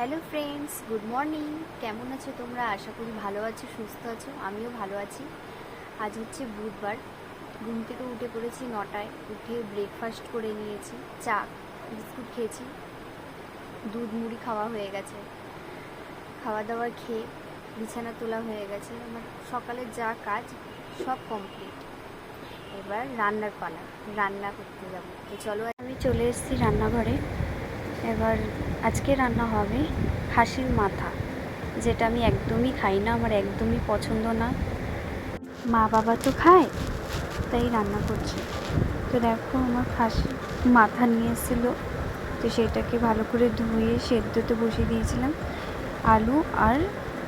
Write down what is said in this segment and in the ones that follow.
Hello friends, good morning. কেমন আছো তোমরা? আশা করি ভালো আছো, সুস্থ আছো। আমিও ভালো আছি। আজ হচ্ছে বুধবার। ঘুম থেকে উঠে পড়েছি নটায়। উঠে ব্রেকফাস্ট করে নিয়েছি। চা, বিস্কুট খেয়েছি। দুধ মুড়ি খাওয়া হয়ে গেছে। খাওয়া দাওয়া খেয়ে বিছানা তোলা হয়ে গেছে। আমার সকালের যা কাজ, সব কমপ্লিট এবার রান্নার পালা। রান্না করতে যাব। তো চলো, আমি চলে এসেছি রান্নাঘরে। এবার আজকে রান্না হবে খাসির মাথা, যেটা আমি একদমই খাই না, আমার একদমই পছন্দ না। মা বাবা তো খায়, তাই রান্না করছি। তো দেখো আমার খাসির মাথা নিয়ে এসেছিল, তো সেটাকে ভালো করে ধুয়ে সেদ্ধতে বসিয়ে দিয়েছিলাম। আলু আর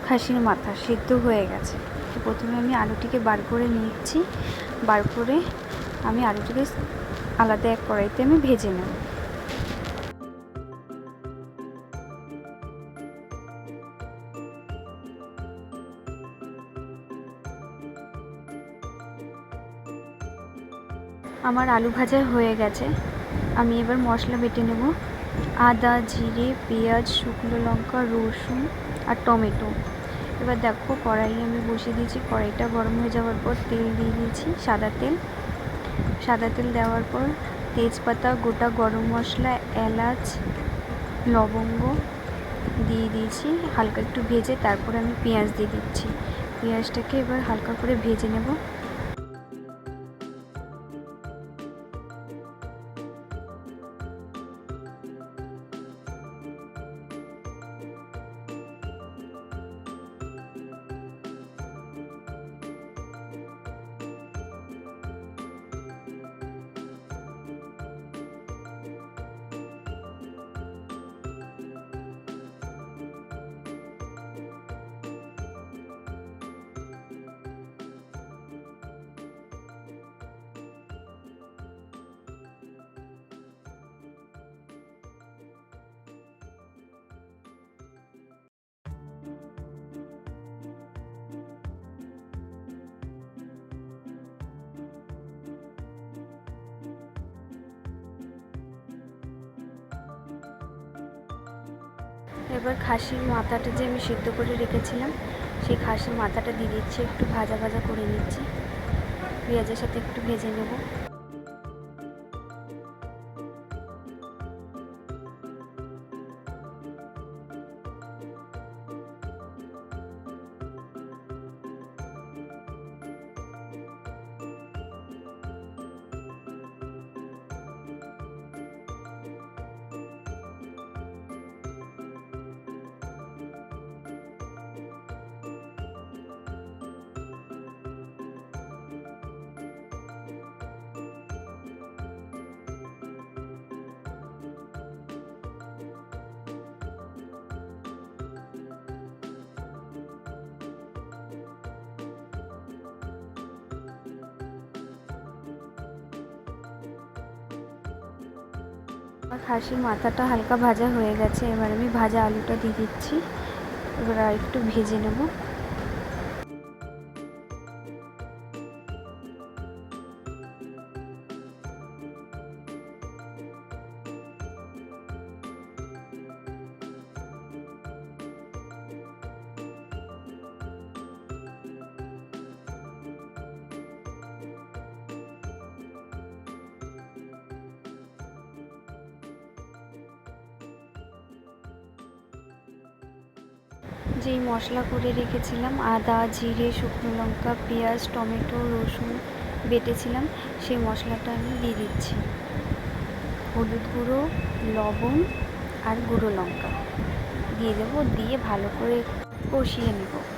খাসির মাথা সেদ্ধ হয়ে গেছে। তো প্রথমে আমি আলুটিকে বার করে নিচ্ছি বার করে আমি আলুটিকে আলাদা এক কড়াইতে আমি ভেজে নেব। আমার আলু ভাজা হয়ে গেছে। আমি এবার মশলা বেটে নেব। আদা, জিরে, পেঁয়াজ, শুকনো লঙ্কা, রসুন আর টমেটো। এবার দেখো কড়াই আমি বসিয়ে দিয়েছি। কড়াইটা গরম হয়ে যাওয়ার পর তেল দিয়ে দিয়েছি সাদা তেল। সাদা তেল দেওয়ার পর তেজপাতা, গোটা গরম মশলা, এলাচ, লবঙ্গ দিয়ে দিয়েছি। হালকা একটু ভেজে তারপর আমি পেঁয়াজ দিয়ে দিচ্ছি। পেঁয়াজটাকে এবার হালকা করে ভেজে নেব। এবার খাসির মাথাটা যে আমি সিদ্ধ করে রেখেছিলাম, সেই খাসির মাথাটা দিয়ে দিচ্ছি, একটু ভাজা ভাজা করে নিচ্ছি। পেঁয়াজের সাথে একটু ভেজে নেব। আমার খাসির মাথাটা হালকা ভাজা হয়ে গেছে, এবার আমি ভাজা আলুটা দিয়ে দিচ্ছি। এবার একটু ভেজে নেব। যেই মশলা করে রেখেছিলাম, আদা, জিরে, শুকনো লঙ্কা, পেঁয়াজ, টমেটো, রসুন বেটেছিলাম, সেই মশলাটা আমি দিয়ে দিচ্ছি। হলুদ গুঁড়ো, লবণ আর গুঁড়ো লঙ্কা। দিয়ে দেবো, দিয়ে ভালো করে কষিয়ে নেব।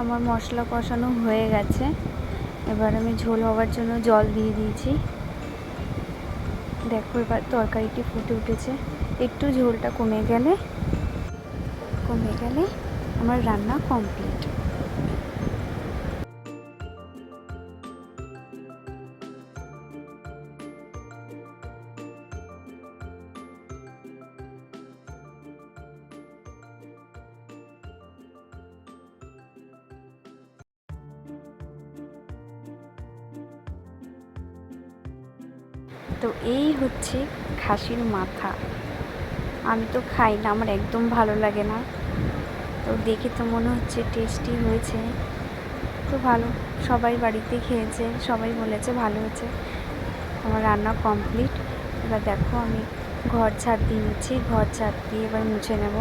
আমার মশলা কষানো হয়ে গেছে। এবার আমি ঝোল হওয়ার জন্য জল দিয়ে দিয়েছি। দেখো এবার তরকারিটি ফুটে উঠেছে। একটু ঝোলটা কমে গেলে কমে গেলে আমার রান্না কমপ্লিট তো এই হচ্ছে খাসির মাথা। আমি তো খাই না, আমার একদম ভালো লাগে না। তো দেখে তো মনে হচ্ছে টেস্টি হয়েছে। তো ভালো, সবাই বাড়িতে খেয়েছে, সবাই বলেছে ভালো হয়েছে। আমার রান্না কমপ্লিট এবার দেখো আমি ঘর ছাড় দিয়ে নিচ্ছি, ঘর ছাড় দিয়ে এবার মুছে নেব।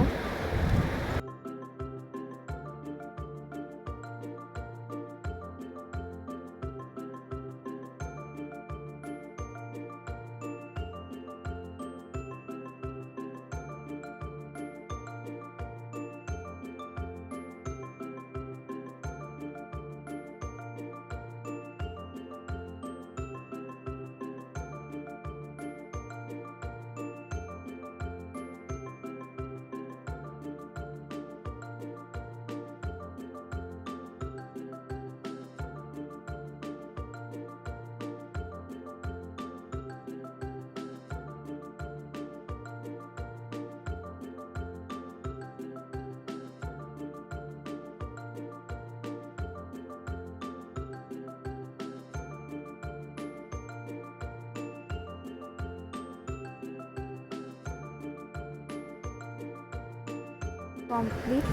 কমপ্লিট।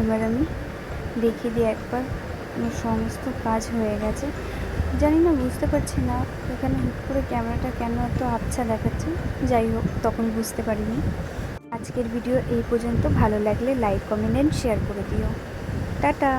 এবার আমি দেখিয়ে দিই একবার আমার সমস্ত কাজ হয়ে গেছে। জানি না, বুঝতে পারছি না এখানে হুট করে ক্যামেরাটা কেন এত আবছা দেখাচ্ছে। যাই হোক, তখন বুঝতে পারিনি। আজকের ভিডিও এই পর্যন্ত। ভালো লাগলে লাইক, কমেন্ট অ্যান্ড শেয়ার করে দিও। টাটা!